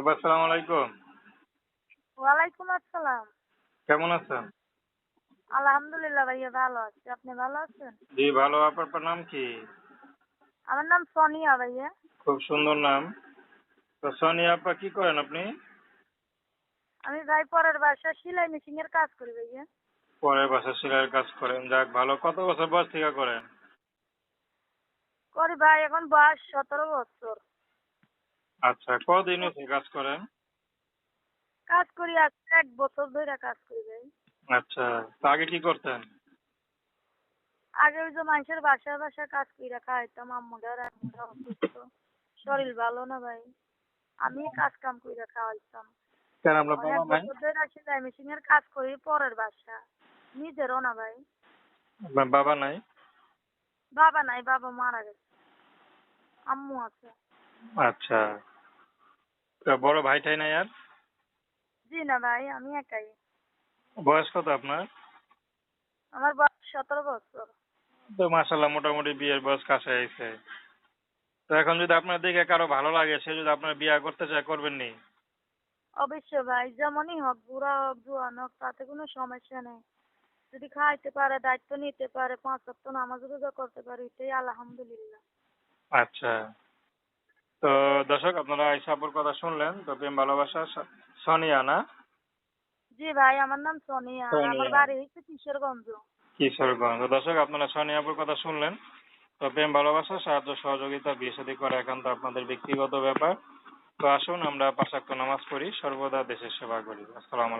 আব্বা আসসালামু আলাইকুম। ওয়ালাইকুম আসসালাম। কেমন আছেন? আলহামদুলিল্লাহ ভাইয়া ভালো আছি। আপনি ভালো আছেন? জি ভালো। আপনার নাম কি? আমার নাম সোনিয়া ভাইয়া। খুব সুন্দর নাম। তো সোনিয়া আপা কি করেন আপনি? আমি ভাই পরের বাসা সেলাই মেশিন এর কাজ করি ভাইয়া। পরের বাসা সেলাইয়ের কাজ করেন। যাক ভালো। কত বছর বয়স থেকে করেন? করি ভাই এখন বয়স সতেরো বছর। আচ্ছা কদিন হচ্ছে কাজ করেন? কাজ করি আজকে এক বছর ধরে কাজ করি ভাই। আচ্ছা তো আগে কি করতেন? আগে ওই যে মানুষের বাসায় বাসায় কাজ করি রাখা অসুস্থ। শরীর ভালো না ভাই। আমি কাজ কাম করি রাখা হইতাম কেন অনেক বাবা সেলাই মেশিন এর কাজ করি পরের বাসা। নিজেরও না ভাই। বাবা নাই? বাবা নাই বাবা মারা গেছে। আম্মু আছে। আচ্ছা। বড় ভাইটাই নাই আর? জি না ভাই আমি একাই। বয়স কত আপনার? আমার বয়স সতেরো বছর। তো মাসাল্লাহ মোটামুটি বিয়ের বয়স কাছে আইছে তো এখন যদি আপনার দেখে কারও ভালো লাগে সে যদি আপনার বিয়ে করতে চায় করবেন নি? অবশ্যই ভাই যেমনই হোক বুড়া হোক জোয়ান হোক তাতে কোনো সমস্যা নেই। যদি খাইতে পারে দায়িত্ব নিতে পারে পাঁচ সপ্তাহ নামাজ রোজা করতে পারে এটাই আলহামদুলিল্লাহ। আচ্ছা। দর্শক আপনারা আইসাপুর কথা শুনলেন। তো প্রেম ভালোবাসা সোনিয়া না? জি ভাই আমার নাম সোনিয়া। আমার বাড়ি হচ্ছে কিশোরগঞ্জ। কিশোরগঞ্জ। দর্শক আপনারা সোনিয়াপুর কথা শুনলেন। তো প্রেম ভালোবাসা সাহায্য সহযোগিতা বিয়ে করে করা একান্ত আপনাদের ব্যক্তিগত ব্যাপার। তো আসুন আমরা পাশাক্ত নামাজ পড়ি। সর্বদা দেশের সেবা করি। আসসালামু